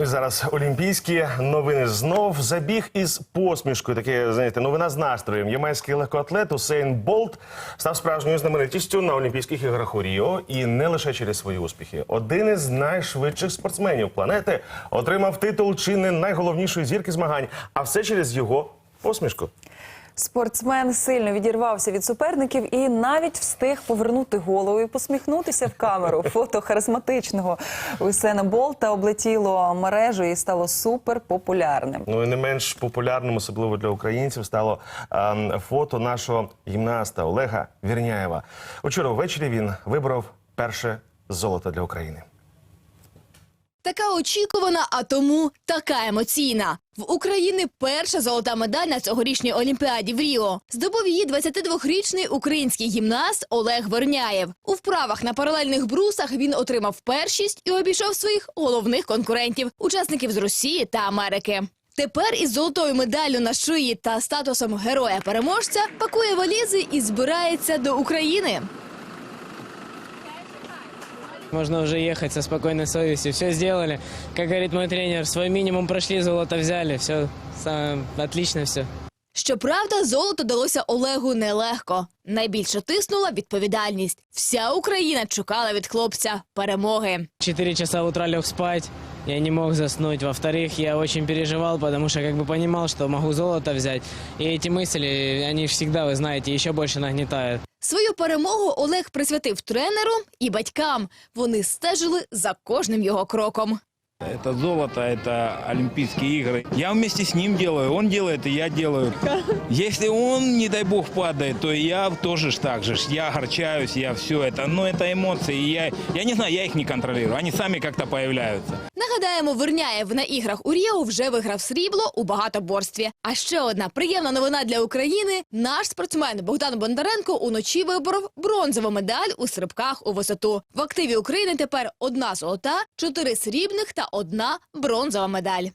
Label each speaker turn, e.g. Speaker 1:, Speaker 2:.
Speaker 1: І зараз олімпійські новини. Знов забіг із посмішкою. Таке знаєте, новина з настроєм. Ямайський легкоатлет Усейн Болт став справжньою знаменитістю на Олімпійських іграх у Ріо і не лише через свої успіхи. Один із найшвидших спортсменів планети отримав титул чи не найголовнішої зірки змагань, а все через його посмішку.
Speaker 2: Спортсмен сильно відірвався від суперників і навіть встиг повернути голову і посміхнутися в камеру. Фото харизматичного Усена Болта облетіло мережу і стало супер популярним.
Speaker 1: Ну і не менш популярним, особливо для українців, стало ем, фото нашого гімнаста Олега Вірняєва. Учора ввечері він вибрав перше золото для України.
Speaker 3: Така очікувана, а тому така емоційна. В Україні перша золота медаль на цьогорічній Олімпіаді в Ріо. Здобув її 22-річний український гімнаст Олег Верняєв. У вправах на паралельних брусах він отримав першість і обійшов своїх головних конкурентів учасників з Росії та Америки. Тепер із золотою медаллю на шиї та статусом героя-переможця пакує валізи і збирається до України.
Speaker 4: Можно уже ехать со спокойной совестью. Все сделали. Как говорит мой тренер, свой минимум прошли, золото взяли. Все отлично все.
Speaker 3: Щоправда, золото далося Олегу нелегко. Найбільше тиснула відповідальність. Вся Україна чекала від хлопця перемоги.
Speaker 4: Четыре часа утра лег спать. Я не мог заснуть. Во-вторых, я очень переживал, потому что как бы понимал, что могу золото взять. И эти мысли, они всегда, вы знаете, еще больше нагнетают.
Speaker 3: Свою перемогу Олег присвятив тренеру і батькам. Вони стежили за кожним його кроком.
Speaker 5: Это золото, это Олимпийские игры. Я вместе с ним делаю, он делает, и я делаю. Если он, не дай бог, падает, то и я тоже ж так же. ж. Я огорчаюсь, я все это. Но это эмоции. и Я, я не знаю, я их не контролирую. Они сами как-то появляются.
Speaker 3: Нагадаємо, Верняєв на іграх у Ріо вже виграв срібло у багатоборстві. А ще одна приємна новина для України: наш спортсмен Богдан Бондаренко уночі виборов бронзову медаль у стрибках у висоту. В активі України тепер одна золота, чотири срібних та одна бронзова медаль.